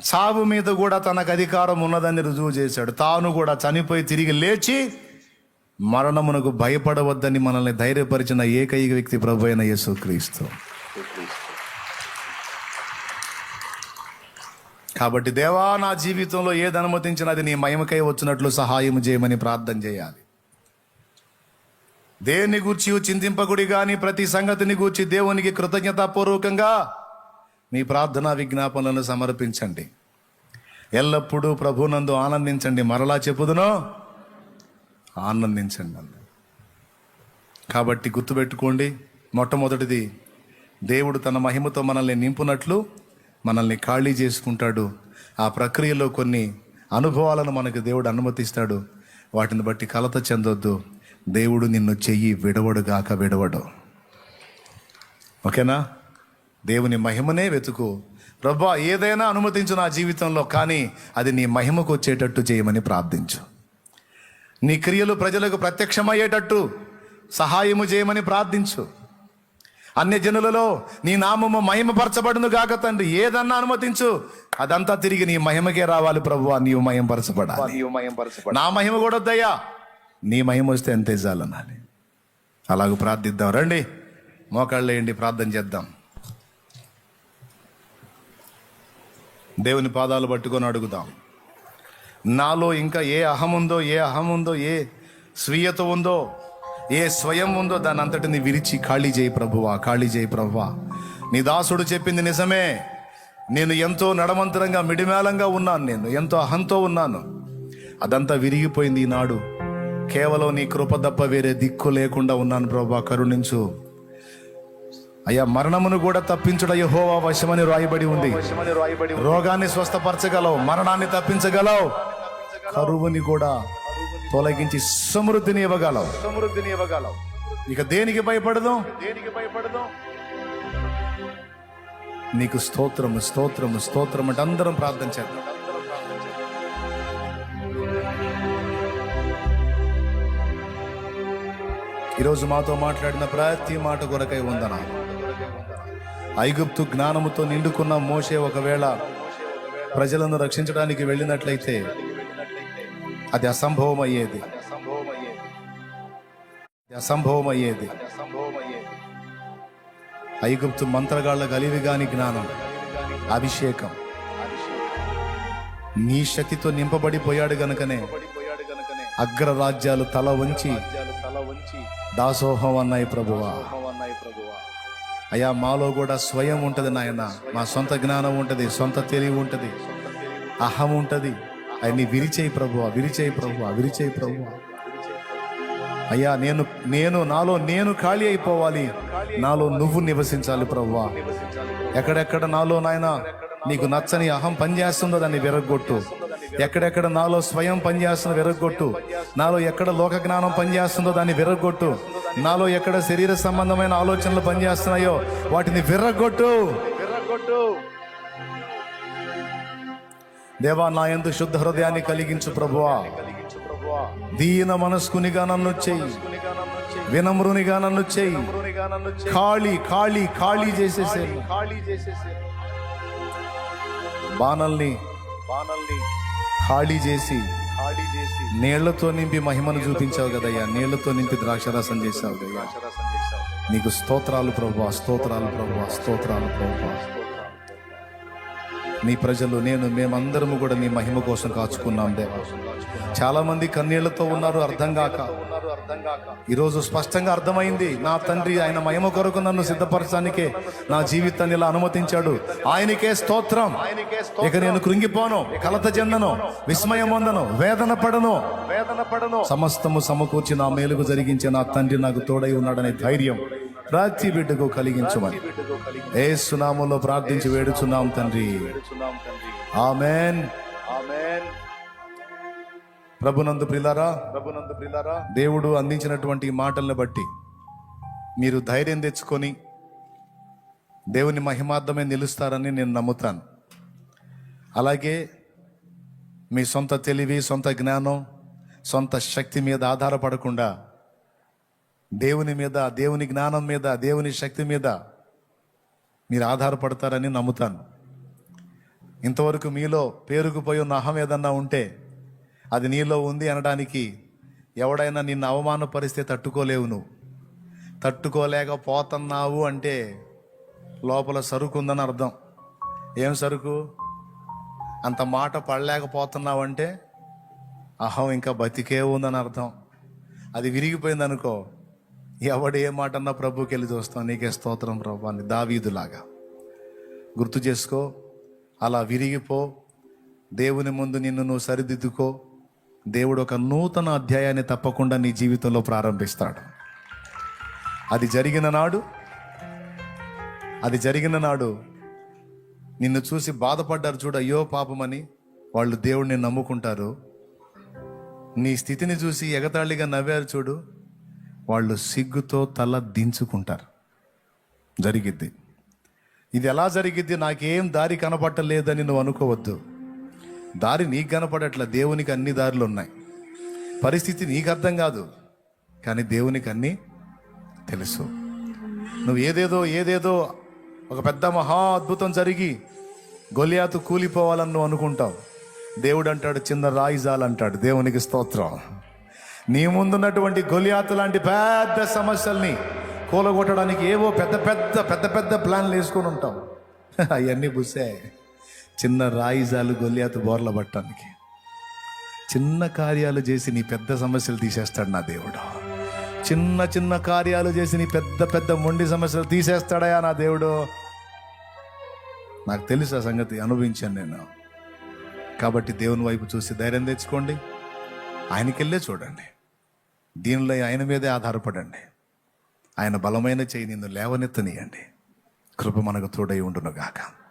చావు మీద కూడా తనకు అధికారం ఉన్నదని రుజువు చేశాడు. తాను కూడా చనిపోయి తిరిగి లేచి మరణమునకు భయపడవద్దని మనల్ని ధైర్యపరిచిన ఏకైక వ్యక్తి ప్రభు అయిన యేసుక్రీస్తు. కాబట్టి దేవా నా జీవితంలో ఏది అనుమతించినా అది నీ మయమకై వచ్చినట్లు సహాయం చేయమని ప్రార్థన చేయాలి. దేన్ని గూర్చి చింతింపకుడి కానీ ప్రతి సంగతిని గూర్చి దేవునికి కృతజ్ఞతాపూర్వకంగా మీ ప్రార్థనా విజ్ఞాపనలను సమర్పించండి. ఎల్లప్పుడూ ప్రభునందు ఆనందించండి. మరలా చెప్పుదునో? ఆనందించండి అన్న కాబట్టి గుర్తుపెట్టుకోండి మొట్టమొదటిది దేవుడు తన మహిమతో మనల్ని నింపునట్లు మనల్ని ఖాళీ చేసుకుంటాడు. ఆ ప్రక్రియలో కొన్ని అనుభవాలను మనకు దేవుడు అనుమతిస్తాడు. వాటిని బట్టి కలత చెందొద్దు. దేవుడు నిన్ను చెయ్యి విడవడుగాక విడవడు. ఓకేనా? దేవుని మహిమనే వెతుకు. ప్రభా ఏదైనా అనుమతించు నా జీవితంలో కానీ అది నీ మహిమకు వచ్చేటట్టు చేయమని ప్రార్థించు. నీ క్రియలు ప్రజలకు ప్రత్యక్షమయ్యేటట్టు సహాయము చేయమని ప్రార్థించు. అన్య జనులలో నీ నామము మహిమపరచబడును గాక తండ్రి. ఏదన్నా అనుమతించు అదంతా తిరిగి నీ మహిమకే రావాలి ప్రభు నీవు మహిమపరచబడాలి. నా మహిమ కూడా వద్దయ్యా. నీ మహిమ వస్తే అంతే చాలనాలి అలాగ ప్రార్థిద్దాం. రండి. మోకాళ్ళు వేయండి ప్రార్థన చేద్దాం. దేవుని పాదాలు పట్టుకొని అడుగుదాం. నాలో ఇంకా ఏ అహం ఉందో ఏ అహం ఉందో ఏ స్వీయత ఉందో ఏ స్వయం ఉందో దాని అంతటిని విరిచి ఖాళీ చేయి ప్రభువా ఖాళీ చేయి ప్రభువా. నీ దాసుడు చెప్పింది నిజమే. నేను ఎంతో నడమంతరంగా మిడిమేళంగా ఉన్నాను నేను ఎంతో అహంతో ఉన్నాను. అదంతా విరిగిపోయింది ఈనాడు. కేవలం నీ కృప తప్ప వేరే దిక్కు లేకుండా ఉన్నాను ప్రభా కరుణించు. అయ్యా మరణమును కూడా తప్పించుడ యహోవా వశమని రాయబడి ఉంది. రోగాన్ని స్వస్థపరచగలవు మరణాన్ని తప్పించగలవు. కరువుని కూడా తొలగించి సమృద్ధిని ఇవ్వగలవు. సమృద్ధిని ఇవ్వగలవు ఇక దేనికి భయపడదు? దేనికి భయపడదు నీకు స్తోత్రము స్తోత్రము స్తోత్రం అంటే అందరం ప్రార్థన చేద్దాం. ఈరోజు మాతో మాట్లాడిన ప్రతి మాట కొరకై ఉందనా ఐగుప్తు జ్ఞానముతో నిండుకున్న మోషే ఒకవేళ ప్రజలను రక్షించడానికి వెళ్ళినట్లయితే అది అసంభవం అయ్యేది అసంభవం అయ్యేది ఐగుప్తు మంత్రగాళ్ళ గలివిగాని జ్ఞానం అభిషేకం. నీ శక్తితో నింపబడిపోయాడు గనుకనే అగ్రరాజ్యాలు తల వంచి దాసోహం అన్నాయి ప్రభువా. అయ్యా మాలో కూడా స్వయం ఉంటుంది నాయన. మా సొంత జ్ఞానం ఉంటుంది సొంత తెలివి ఉంటుంది అహం ఉంటుంది. అవి విరిచేయి ప్రభు విరిచేయి ప్రభు విరిచేయి ప్రభు అయ్యా నేను నేను నాలో నేను ఖాళీ అయిపోవాలి. నాలో నువ్వు నివసించాలి ప్రభువా. ఎక్కడెక్కడ నాలో నాయన నీకు నచ్చని అహం పనిచేస్తుందో దాన్ని విరగొట్టు ఎక్కడెక్కడ నాలో స్వయం పనిచేస్తుందో విరగొట్టు నాలో ఎక్కడ లోక జ్ఞానం పనిచేస్తుందో దాన్ని విరగొట్టు నాలో ఎక్కడ శరీర సంబంధమైన ఆలోచనలు పనిచేస్తున్నాయో వాటిని విర్రగొట్టు విర్రగొట్టు దేవా నా ఎందు శుద్ధ హృదయాన్ని కలిగించు ప్రభువా. దీన మనస్కునిగా నన్ను చెయ్యి వినమ్రునిగా నన్ను చెయ్యి ఖాళీ ఖాళీ ఖాళీ చేసేసే. ఖాళీ చేసేసే. బాణల్ని బాణల్ని ఖాళీ చేసి ఖాళీ చేసి నీళ్ళతో నింపి మహిమను చూపించావు కదయ్యా. నీళ్ళతో నింపి ద్రాక్షరసం చేశావు కదయ్యా. నీకు స్తోత్రాలు ప్రభు స్తోత్రాలు ప్రభు స్తోత్రాలు ప్రభు నీ ప్రజలు నేను మేమందరము కూడా నీ మహిమ కోసం కాచుకున్నాం దేవా. చాలా మంది కన్నీళ్ళతో ఉన్నారు అర్థం కాక. ఈరోజు స్పష్టంగా అర్థమైంది నా తండ్రి ఆయన మహిమ కొరకు నన్ను సిద్ధపరచడానికే నా జీవితాన్ని ఇలా అనుమతించాడు. ఆయనకే స్తోత్రం. ఇక నేను కృంగిపోను కలత చెందను విస్మయం పొందను వేదన పడను. వేదన పడను. సమస్తము సమకూర్చి నా మేలుకు జరిగించే నా తండ్రి నాకు తోడై ఉన్నాడనే ధైర్యం. ప్రతి బిడ్డకు కలిగించమని. ఏ సునామంలో ప్రార్థించి వేడుచున్నాం తండ్రి. ఆమెన్. ఆమెన్. ప్రభునందు ప్రిలారా ప్రభునందు ప్రిలారా. దేవుడు అందించినటువంటి మాటలను బట్టి మీరు ధైర్యం తెచ్చుకొని దేవుని మహిమార్థమే నిలుస్తారని నేను నమ్ముతాను. అలాగే మీ సొంత తెలివి సొంత జ్ఞానం సొంత శక్తి మీద ఆధారపడకుండా దేవుని మీద దేవుని జ్ఞానం మీద దేవుని శక్తి మీద మీరు ఆధారపడతారని నమ్ముతాను. ఇంతవరకు మీలో పేరుకుపోయి ఉన్న అహం ఏదన్నా ఉంటే అది నీలో ఉంది అనడానికి ఎవడైనా నిన్ను అవమానపరిస్తే తట్టుకోలేవు నువ్వు. తట్టుకోలేకపోతున్నావు అంటే లోపల సరుకు ఉందని అర్థం. ఏం సరుకు? అంత మాట పడలేకపోతున్నావు అంటే అహం ఇంకా బతికే ఉందని అర్థం. అది విరిగిపోయింది అనుకో ఎవడు ఏ మాట అన్నా ప్రభుకి వెళ్ళి చూస్తాం. నీకే స్తోత్రం ప్రభు అని దావీదులాగా. గుర్తు చేసుకో అలా విరిగిపో దేవుని ముందు నిన్ను నువ్వు సరిదిద్దుకో దేవుడు ఒక నూతన అధ్యాయాన్ని తప్పకుండా నీ జీవితంలో ప్రారంభిస్తాడు. అది జరిగిన నాడు అది జరిగిన నాడు నిన్ను చూసి బాధపడ్డారు చూడ అయ్యో పాపమని వాళ్ళు దేవుడిని నమ్ముకుంటారు. నీ స్థితిని చూసి ఎగతాళిగా నవ్వారు చూడు వాళ్ళు సిగ్గుతో తల దించుకుంటారు. జరిగిద్ది. ఇది ఎలా జరిగిద్ది? నాకేం దారి కనపట్టలేదని నువ్వు అనుకోవద్దు. దారి నీకు కనపడట్ల. దేవునికి అన్ని దారులు ఉన్నాయి. పరిస్థితి నీకు అర్థం కాదు. కానీ దేవునికి అన్నీ తెలుసు. నువ్వు ఏదేదో ఏదేదో ఒక పెద్ద మహా అద్భుతం జరిగి గొలియాతు కూలిపోవాలని నువ్వు అనుకుంటావు. దేవుడు అంటాడు చిన్న రాయిజాలు అంటాడు దేవునికి స్తోత్రం. నీ ముందున్నటువంటి గొలియాతు లాంటి పెద్ద సమస్యల్ని కూలగొట్టడానికి ఏవో పెద్ద పెద్ద పెద్ద పెద్ద ప్లాన్లు వేసుకొని ఉంటాం. అవన్నీ బుసే చిన్న రాయిజాలు గొలియాతు బోర్ల పట్టడానికి. చిన్న కార్యాలు చేసి నీ పెద్ద సమస్యలు తీసేస్తాడు నా దేవుడు. చిన్న చిన్న కార్యాలు చేసి నీ పెద్ద పెద్ద మొండి సమస్యలు తీసేస్తాడయా నా దేవుడు? నాకు తెలుసు ఆ సంగతి అనుభవించాను నేను. కాబట్టి దేవుని వైపు చూసి ధైర్యం తెచ్చుకోండి. ఆయనకెళ్ళే చూడండి. దీనిలో ఆయన మీదే ఆధారపడండి. ఆయన బలమైన చేయి నిన్ను లేవనెత్తనియండి. కృప మనకు తోడై ఉండును గాక